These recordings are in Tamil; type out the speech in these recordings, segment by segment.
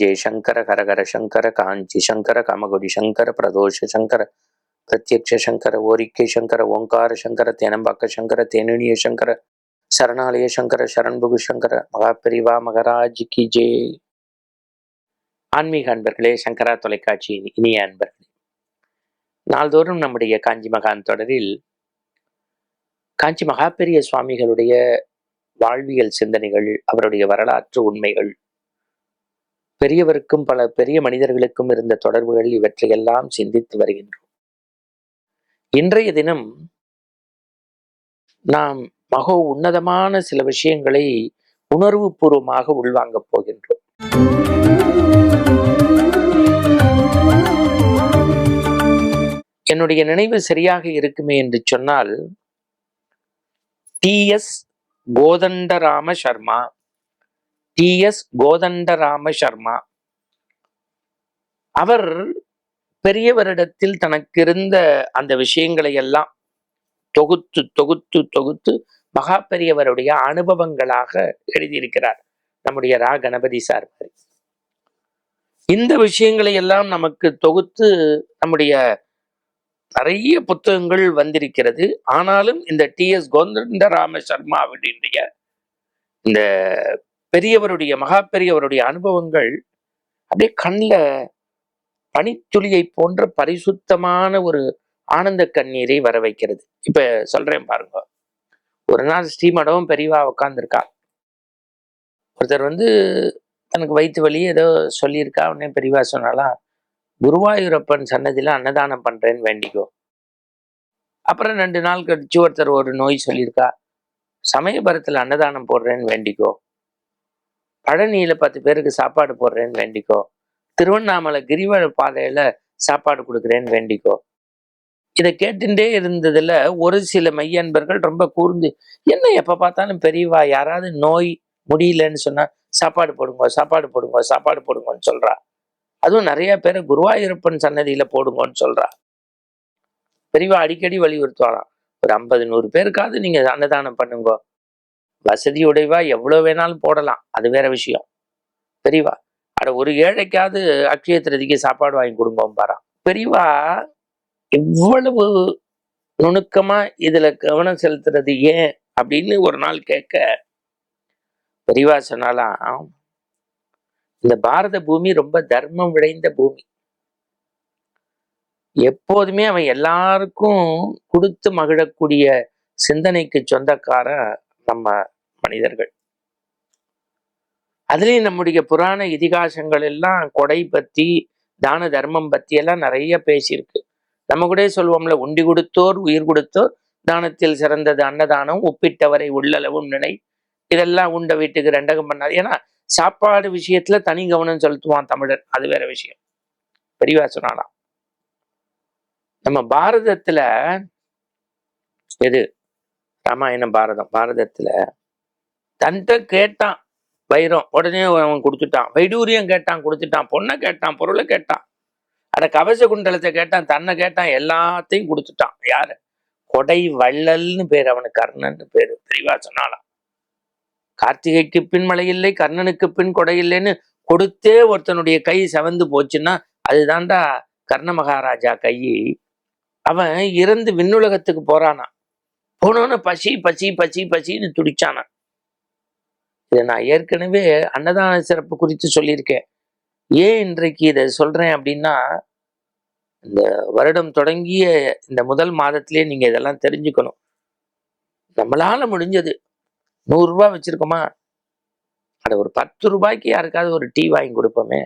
ஜெயசங்கர சங்கர ஹரஹர சங்கர காஞ்சி சங்கர கமகுடி சங்கர பிரதோஷ சங்கர பிரத்யக்ஷ சங்கர ஓரிக்கை சங்கர ஓங்கார சங்கர தேனம்பாக்க சங்கர தேனிய சங்கர சரணாலய சங்கர சரண்புகு சங்கர மகாபிரிவா மகராஜ் கி ஜே ஆன்மீக அன்பர்களே சங்கரா தொலைக்காட்சி இனிய அன்பர்களே நாள்தோறும் நம்முடைய காஞ்சி மகான் தொடரில் காஞ்சி மகாபெரிய சுவாமிகளுடைய வாழ்வியல் சிந்தனைகள் அவருடைய வரலாற்று உண்மைகள் பெரியவருக்கும் பல பெரிய மனிதர்களுக்கும் இருந்த தொடர்புகள் இவற்றையெல்லாம் சிந்தித்து வருகின்றோம். இன்றைய தினம் நாம் மகோ உன்னதமான சில விஷயங்களை உணர்வு பூர்வமாக உள்வாங்கப் போகின்றோம். என்னுடைய நினைவு சரியாக இருக்குமே என்று சொன்னால் T S Kothandarama Sharma T S Kothandarama Sharma அவர் பெரியவரிடத்தில் தனக்கு இருந்த அந்த விஷயங்களை எல்லாம் தொகுத்து தொகுத்து தொகுத்து மகா பெரியவருடைய அனுபவங்களாக எழுதியிருக்கிறார் நம்முடைய ரா. கணபதி சார் மாதிரி. இந்த விஷயங்களை எல்லாம் நமக்கு தொகுத்து நம்முடைய நிறைய புத்தகங்கள் வந்திருக்கிறது. ஆனாலும் இந்த டி எஸ் கோந்தண்டராம சர்மா அப்படின்றைய இந்த பெரியவருடைய மகா பெரியவருடைய அனுபவங்கள் அப்படியே கண்ணில் பனித்துளியை போன்ற பரிசுத்தமான ஒரு ஆனந்த கண்ணீரை வர வைக்கிறது. இப்ப சொல்றேன் பாருங்க. ஒரு நாள் ஸ்ரீமடமும் பெரியவா உட்காந்துருக்கா ஒருத்தர் வந்து தனக்கு வயிற்று வலி ஏதோ சொல்லியிருக்கா. உடனே பெரியவா சொன்னாலாம் குருவாயூரப்பன் சன்னதியில அன்னதானம் பண்றேன்னு வேண்டிக்கோ. அப்புறம் ரெண்டு நாள் கழிச்சு ஒருத்தர் ஒரு நோய் சொல்லியிருக்கா சமயபுரத்தில் அன்னதானம் போடுறேன்னு வேண்டிக்கோ. பழனியில் பத்து பேருக்கு சாப்பாடு போடுறேன்னு வேண்டிக்கோ. திருவண்ணாமலை கிரிவல பாதையில் சாப்பாடு கொடுக்குறேன்னு வேண்டிக்கோ. இதை கேட்டுட்டே இருந்ததில் ஒரு சில மையன்பர்கள் ரொம்ப கூர்ந்து என்ன எப்போ பார்த்தாலும் பெரியவா யாராவது நோய் முடியலன்னு சொன்னால் சாப்பாடு போடுங்க சாப்பாடு போடுங்க சாப்பாடு போடுங்கன்னு சொல்கிறா அதுவும் நிறைய பேரை குருவாயூரப்பன் சன்னதியில் போடுங்கன்னு சொல்கிறா பெரியவா அடிக்கடி வலியுறுத்துவாராம் ஒரு ஐம்பது நூறு பேருக்காவது நீங்கள் அன்னதானம் பண்ணுங்க. வசதியுடையவா எவ்வளவு வேணாலும் போடலாம். அது வேற விஷயம். பெரியவா? அட ஒரு ஏழைக்காவது அக்ஷய திருதிக்கு சாப்பாடு வாங்கி கொடுங்க பாரா. பெரியவா இவ்வளவு நுணுக்கமா இதுல கவனம் செலுத்துறது ஏன் அப்படின்னு ஒரு நாள் கேட்க பெரியவா சொன்னாலாம் இந்த பாரத பூமி ரொம்ப தர்மம் விளைந்த பூமி. எப்போதுமே அவன் எல்லாருக்கும் கொடுத்து மகிழக்கூடிய சிந்தனைக்கு சொந்தக்காரன் நம்ம மனிதர்கள். அதுலேயும் நம்முடைய புராண இதிகாசங்கள் எல்லாம் கொடை பத்தி தான தர்மம் பத்தி எல்லாம் நிறைய பேசியிருக்கு. நம்ம கூட சொல்லுவோம்ல உண்டி கொடுத்தோர் உயிர் கொடுத்தோர் தானத்தில் சிறந்தது அன்னதானம் ஒப்பிட்டவரை உள்ளளவும் நினை. இதெல்லாம் உண்ட வீட்டுக்கு ரெண்டகம் பண்ணாது. ஏன்னா சாப்பாடு விஷயத்துல தனி கவனம் செலுத்துவான் தமிழர். அது வேற விஷயம். பெரியவா சொன்னாலாம் நம்ம பாரதத்துல எது? ராமாயணம் பாரதம். பாரதத்துல தன்ட்ட கேட்டான் வைரம். உடனே அவன் கொடுத்துட்டான். வைடூரியம் கேட்டான் கொடுத்துட்டான் பொண்ணை கேட்டான் பொருளை கேட்டான். அட கவச குண்டலத்தை கேட்டான் தன்னை கேட்டான் எல்லாத்தையும் கொடுத்துட்டான். யாரு? கொடை வள்ளல்னு பேர் அவனுக்கு கர்ணன் பேரு தெளிவா சொன்னாலாம் கார்த்திகைக்கு பின் மழை இல்லை கர்ணனுக்கு பின் கொடை இல்லைன்னு கொடுத்தே ஒருத்தனுடைய கை செவந்து போச்சுன்னா அதுதான்டா கர்ண மகாராஜா கை. அவன் இறந்து விண்ணுலகத்துக்கு போறானா. போனோன்னு பசி பசி பசி பசின்னு துடிச்சானான் இதை நான் ஏற்கனவே அன்னதான சிறப்பு குறித்து சொல்லியிருக்கேன். ஏன் இன்றைக்கு இதை சொல்றேன் அப்படின்னா இந்த வருடம் தொடங்கிய இந்த முதல் மாதத்திலே நீங்க இதெல்லாம் தெரிஞ்சுக்கணும். நம்மளால முடிஞ்சது. நூறு வச்சுருக்கோமா? வச்சிருக்கோமா ஒரு பத்து ரூபாய்க்கு யாருக்காவது ஒரு டீ வாங்கி கொடுப்போமே.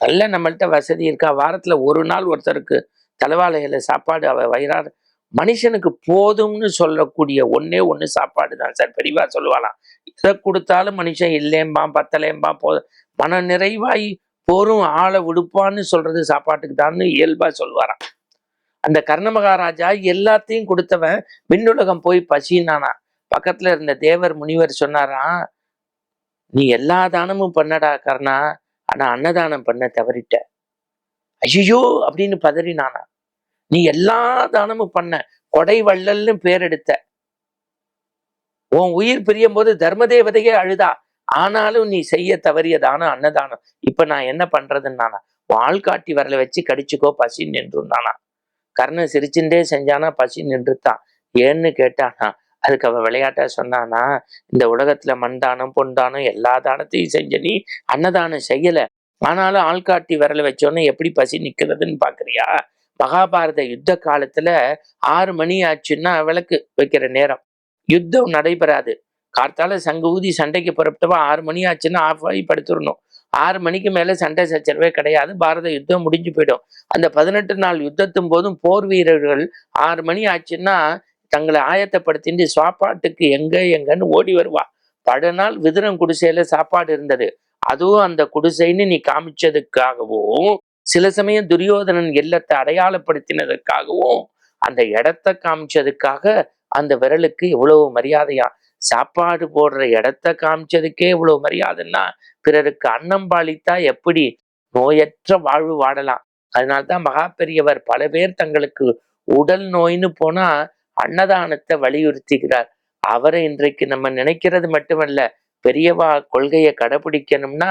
நல்ல நம்மள்ட்ட வசதி இருக்கா? வாரத்தில் ஒரு நாள் ஒருத்தருக்கு தலைவாழையில சாப்பாடு அவ வயிறார் மனுஷனுக்கு போதும்னு சொல்லக்கூடிய ஒன்னே ஒண்ணு சாப்பாடு தான் சார் பெரியவா சொல்லுவாளாம் எதை கொடுத்தாலும் மனுஷன் இல்லேம்பான் பத்தலேம்பான் போ மன நிறைவாய் போரும் ஆளை விடுப்பான்னு சொல்றது சாப்பாட்டுக்கு தான்னு இயல்பா சொல்லுவாராம். அந்த கர்ணமகாராஜா எல்லாத்தையும் கொடுத்தவன் விண்ணுலகம் போய் பசினானா? பக்கத்துல இருந்த தேவர் முனிவர் சொன்னாராம் நீ எல்லா தானமும் பண்ணடா கர்ணா ஆனா அன்னதானம் பண்ண தவறிட்ட. ஐயோ அப்படின்னு பதறினானா. நீ எல்லா தானமும் பண்ண. கொடை வள்ளல்னு பேர் எடுத்த. உன் உயிர் பிரியும் போது தர்ம தேவதையே அழுதா. ஆனாலும் நீ செய்ய தவறிய தானம் அன்னதானம். இப்ப நான் என்ன பண்றதுன்னானா ஆள்காட்டி வரல வச்சு கடிச்சுக்கோ பசி நின்றுனானா கர்ணன் சிரிச்சுட்டே செஞ்சானா பசி நின்றுத்தான். ஏன்னு கேட்டானா அதுக்கு அவன் விளையாட்டா சொன்னானா இந்த உலகத்துல மண்தானம் பொண்டானம் எல்லா தானத்தையும் செஞ்ச நீ அன்னதானம் செய்யல. ஆனாலும் ஆள்காட்டி விரல வச்சோன்னே எப்படி பசி நிக்கிறதுன்னு பாக்குறியா? மகாபாரத யுத்த காலத்துல ஆறு மணி ஆச்சுன்னா விளக்கு வைக்கிற நேரம். யுத்தம் நடைபெறாது. கார்த்தால சங்கு ஊதி சண்டைக்கு புறப்பட்டவா ஆறு மணி ஆச்சுன்னா ஆஃப் ஆகி படுத்துடணும் ஆறு மணிக்கு மேல சண்டை சச்சரவே கிடையாது. பாரத யுத்தம் முடிஞ்சு போயிடும். அந்த பதினெட்டு நாள் யுத்தத்தும் போதும் போர் வீரர்கள் ஆறு மணி ஆச்சுன்னா தங்களை ஆயத்தப்படுத்திட்டு சாப்பாட்டுக்கு எங்க எங்கன்னு ஓடி வருவா. பல நாள் விதுரம் குடிசையில சாப்பாடு இருந்தது. அதுவும் அந்த குடிசைன்னு நீ காமிச்சதுக்காகவும் சில சமயம் துரியோதனன் எல்லத்தை அடையாளப்படுத்தினதற்காகவும் அந்த இடத்த காமிச்சதுக்காக அந்த விரலுக்கு இவ்வளவு மரியாதையா சாப்பாடு போடுற இடத்த காமிச்சதுக்கே இவ்வளவு மரியாதைன்னா பிறருக்கு அன்னம் பாலித்தா எப்படி நோயற்ற வாழ்வு வாடலாம்? அதனால்தான் மகா பெரியவர் பல பேர் தங்களுக்கு உடல் நோய்னு போனா அன்னதானத்தை வலியுறுத்துகிறார். அவரை இன்றைக்கு நம்ம நினைக்கிறது மட்டுமல்ல பெரியவா கொள்கையை கடைபிடிக்கணும்னா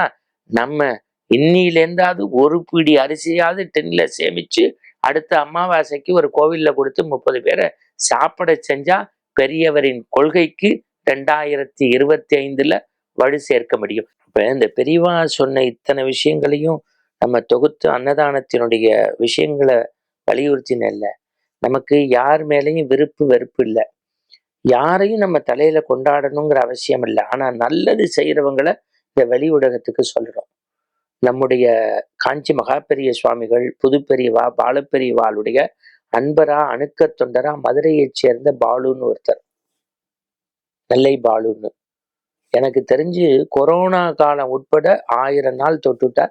நம்ம இன்னிலேருந்தாவது ஒரு பிடி அரிசியாவது டென்ல சேமிச்சு அடுத்த அமாவாசைக்கு ஒரு கோவிலில் கொடுத்து முப்பது பேரை சாப்பிட செஞ்சா பெரியவரின் கொள்கைக்கு ரெண்டாயிரத்தி இருபத்தி ஐந்துல வலு சேர்க்க முடியும். இப்போ இந்த பெரியவா சொன்ன இத்தனை விஷயங்களையும் நம்ம தொகுத்து அன்னதானத்தினுடைய விஷயங்களை வலியுறுத்தினல்ல நமக்கு யார் மேலேயும் விருப்பு வெறுப்பு இல்லை. யாரையும் நம்ம தலையில கொண்டாடணுங்கிற அவசியம் இல்லை. ஆனா நல்லது செய்யறவங்களை இந்த வெளி உலகத்துக்கு சொல்றோம். நம்முடைய காஞ்சி மகாபெரிய சுவாமிகள் புதுப்பெரியவா பாலப்பெரியவாளுடைய அன்பரா அணுக்க தொண்டரா மதுரையைச் சேர்ந்த பாலுன்னு ஒருத்தர். நெல்லை பாலுன்னு. எனக்கு தெரிஞ்சு கொரோனா காலம் உட்பட ஆயிரம் நாள் தொட்டுட்டா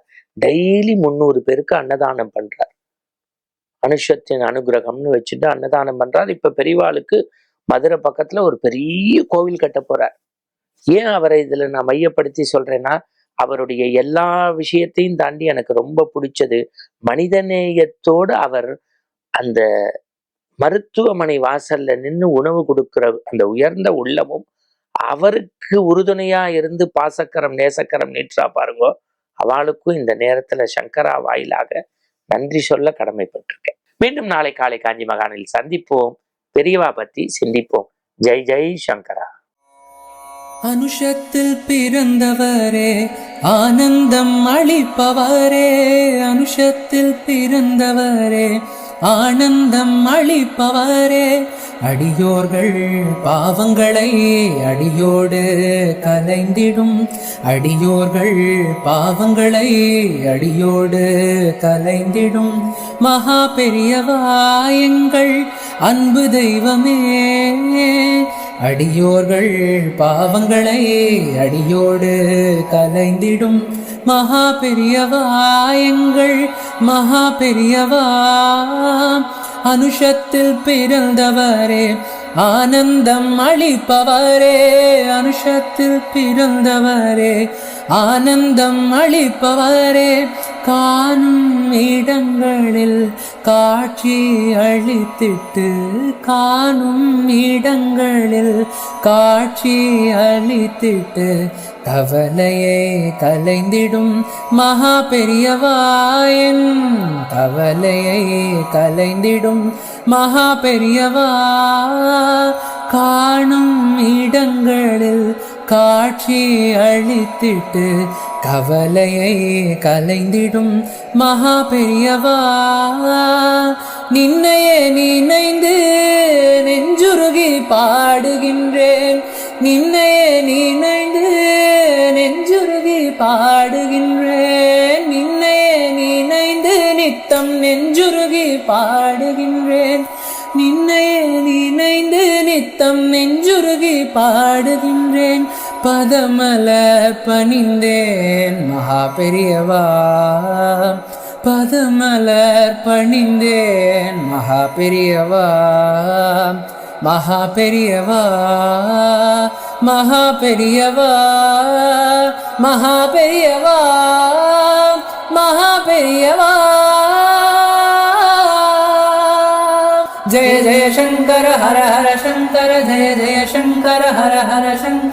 டெய்லி முந்நூறு பேருக்கு அன்னதானம் பண்றார். அனுஷத்தின் அனுகிரகம்னு வச்சுட்டு அன்னதானம் பண்றார். இப்ப பெரியவாளுக்கு மதுரை பக்கத்துல ஒரு பெரிய கோவில் கட்ட போறார். ஏன் அவரை இதுல நான் மையப்படுத்தி சொல்றேன்னா அவருடைய எல்லா விஷயத்தையும் தாண்டி எனக்கு ரொம்ப பிடிச்சது. மனிதநேயத்தோடு அவர் அந்த மருத்துவமனை வாசல்ல நின்று உணவு கொடுக்கிற அந்த உயர்ந்த உள்ளமும் அவருக்கு உறுதுணையா இருந்து பாசக்கரம் நேசக்கரம் நீற்றா பாருங்கோ. அவளுக்கும் இந்த நேரத்துல சங்கரா வாயிலாக நன்றி சொல்ல கடமைப்பட்டிருக்கேன். மீண்டும் நாளை காலை காஞ்சி மகானில் சந்திப்போம். பெரியவா பத்தி சிந்திப்போம். ஜெய் ஜெய் சங்கரா. அனுஷத்தில் பிறந்தவரே ஆனந்தம் அளிப்பவரே அனுஷத்தில் பிறந்தவரே ஆனந்தம் அளிப்பவரே. அடியோர்கள் பாவங்களை அடியோடு கலைந்திடும். அடியோர்கள் பாவங்களை அடியோடு கலைந்திடும். மகா பெரியவா எங்கள் அன்பு தெய்வமே அடியோர்கள் பாவங்களை அடியோடு கலைந்திடும். மகா பெரியவா எங்கள் மகா பெரியவா அனுஷத்தில் பிறந்தவரே ஆனந்தம் அளிப்பவரே அனுஷத்தில் பிறந்தவரே ஆனந்தம் அளிப்பவரே காணும் இடங்களில் காட்சி அளித்திட்டு காணும் இடங்களில் காட்சி அளித்திட்டு கவலையை கலைந்திடும் மகா பெரியவாயன் கவலையை கலைந்திடும் மகா பெரியவா காணும் இடங்களில் காட்சி அழித்திட்டு கவலையை கலைந்திடும் மகா பெரியவா நின்னையே நினைந்து நெஞ்சுருகி பாடுகின்றேன். நின்னையே நினைந்து நெஞ்சுருகி பாடுகின்றேன். நின்னையே நினைந்து நித்தம் நெஞ்சுருகி பாடுகின்றேன். நின்னையே நினைந்து நித்தம் நெஞ்சுருகி பாடுகின்றேன். பதமல பணிந்தேன் மகா பெரியவா. பதமலர் பணிந்தேன் மகா பெரியவா. மகா பெரியவா. மகா பெரியவா. மகா பெரியவா. மகா பெரியவா. ஜெய ஜெய சங்கர ஹர ஹர சங்கர ஜெய ஜெய சங்கர ஹர ஹர சங்கர.